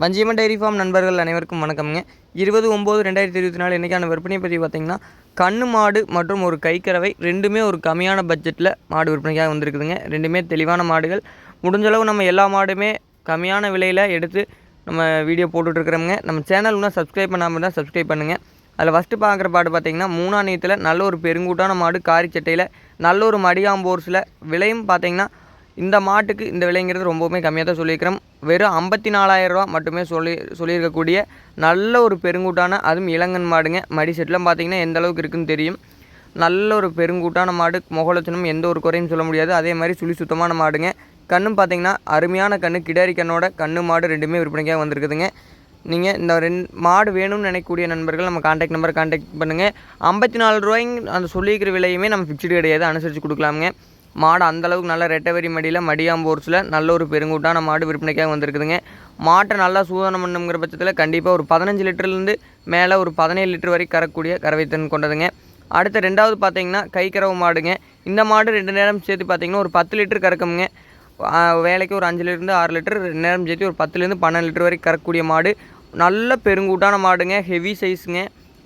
Vanjiamman dairy farm நண்பர்கள் அனைவருக்கும் வணக்கம்ங்க. இருபது ஒம்பது ரெண்டாயிரத்தி இருபத்தி நாலு இன்றைக்கான விற்பனை பற்றி பார்த்தீங்கன்னா கண்ணு மாடு மற்றும் ஒரு கைக்கறவை ரெண்டுமே ஒரு கம்மியான பட்ஜெட்டில் மாடு விற்பனைக்காக வந்திருக்குதுங்க. ரெண்டுமே தெளிவான மாடுகள். முடிஞ்சளவு நம்ம எல்லா மாடுமே கம்மியான விலையில் எடுத்து நம்ம வீடியோ போட்டுட்ருக்குறோங்க நம்ம சேனல் இன்னும் சப்ஸ்கிரைப் பண்ணாமல் தான் சப்ஸ்கிரைப் பண்ணுங்கள் அதில் ஃபஸ்ட்டு பார்க்குற பாடு பார்த்திங்கன்னா மூணாம் நல்ல ஒரு பெருங்கூட்டான மாடு காரிச்சட்டையில் நல்ல ஒரு மடியாம்போர்ஸில் விலையும் பார்த்தீங்கன்னா இந்த மாட்டுக்கு இந்த விலைங்கிறது ரொம்பவுமே கம்மியாக தான் சொல்லியிருக்கிறோம். வெறும் ஐம்பத்தி நாலாயிரரூவா மட்டுமே சொல்லி சொல்லியிருக்கக்கூடிய நல்ல ஒரு பெருங்கூட்டான அதுவும் இளங்கன் மாடுங்க. மடி செட்லாம் பார்த்தீங்கன்னா எந்த அளவுக்கு இருக்குன்னு தெரியும். நல்ல ஒரு பெருங்கூட்டான மாடு முகலட்சணம் எந்த ஒரு குறையும் சொல்ல முடியாது. அதே மாதிரி சுழி சுத்தமான மாடுங்க. கண்ணும் பார்த்தீங்கன்னா அருமையான கண்ணு கிடாரி கண்ணோட கண்ணு மாடு ரெண்டுமே விற்பனைக்காக வந்திருக்குதுங்க. நீங்கள் இந்த ரெண்டு மாடு வேணும்னு நினைக்கக்கூடிய நண்பர்கள் நம்ம காண்டாக்ட் நம்பரை காண்டாக்ட் பண்ணுங்கள் ஐம்பத்தி நாலு ரூபாய்ங்க அந்த சொல்லியிருக்கிற விலையுமே நம்ம ஃபிக்ஸ்டு கிடையாது. அனுசரித்து கொடுக்கலாமுங்க. மாடு அந்தளவுக்கு நல்ல ரெட்டவரி மடியில் மடியாம்போர்ஸில் நல்ல ஒரு பெருங்கூட்டான மாடு விற்பனைக்காக வந்திருக்குதுங்க. மாட்டை நல்லா சூதனம் பண்ணுங்கிற பட்சத்தில் கண்டிப்பாக ஒரு பதினஞ்சு லிட்டர்லேருந்து மேலே ஒரு பதினேழு லிட்டர் வரை கறக்கூடிய கறவைத்தன் கொண்டதுங்க. அடுத்து ரெண்டாவது பார்த்தீங்கன்னா கைக்கறவு மாடுங்க. இந்த மாடு ரெண்டு நேரம் சேர்த்து பார்த்தீங்கன்னா ஒரு பத்து லிட்டர் கறக்குங்க வேலைக்கு ஒரு அஞ்சுலேருந்து ஆறு லிட்டர் ரெண்டு நேரம் சேர்த்து ஒரு பத்துலேருந்து பன்னெண்டு லிட்டர் வரைக்கும் கறக்கக்கூடிய மாடு. நல்ல பெருங்கூட்டான மாடுங்க ஹெவி சைஸுங்க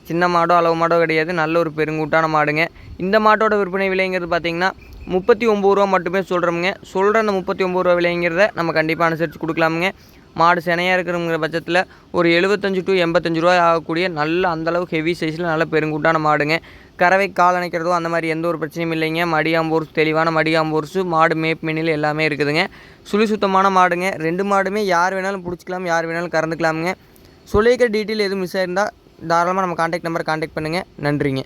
சின்ன மாடோ அளவு மாடோ கிடையாது. நல்ல ஒரு பெருங்கூட்டான மாடுங்க. இந்த மாட்டோட விற்பனை விலைங்கிறது பார்த்தீங்கன்னா முப்பத்தி ஒம்பது ரூபா மட்டுமே சொல்கிறோமுங்க சொல்கிற அந்த முப்பத்தி ஒம்பது ரூபா விலைங்கிறத நம்ம கண்டிப்பாக அனுசரித்து கொடுக்கலாமுங்க. மாடு சினையாக இருக்கிறவங்கிற பட்சத்தில் ஒரு எழுபத்தஞ்சு டு எண்பத்தஞ்சு ரூபா ஆகக்கூடிய நல்ல அந்தளவு ஹெவி சைஸில் நல்ல பெருங்கூட்டான மாடுங்க. கறவை கால் அணைக்கிறதோ அந்த மாதிரி எந்த ஒரு பிரச்சனையும் இல்லைங்க. மடியாம்போர்ஸ் தெளிவான மடியாம்போர்ஸு மாடு மேப் மினில் எல்லாமே இருக்குதுங்க. சுழி சுத்தமான மாடுங்க. ரெண்டு மாடுமே யார் வேணாலும் பிடிச்சிக்கலாம் யார் வேணாலும் கறந்துக்கலாமுங்க. சொல்லியிருக்கிற டீட்டெயில் எதுவும் மிஸ் ஆயிருந்தால் தாராளமாக நம்ம காண்டாக்ட் நம்பர் காண்டாக்ட் பண்ணுங்கள் நன்றிங்க.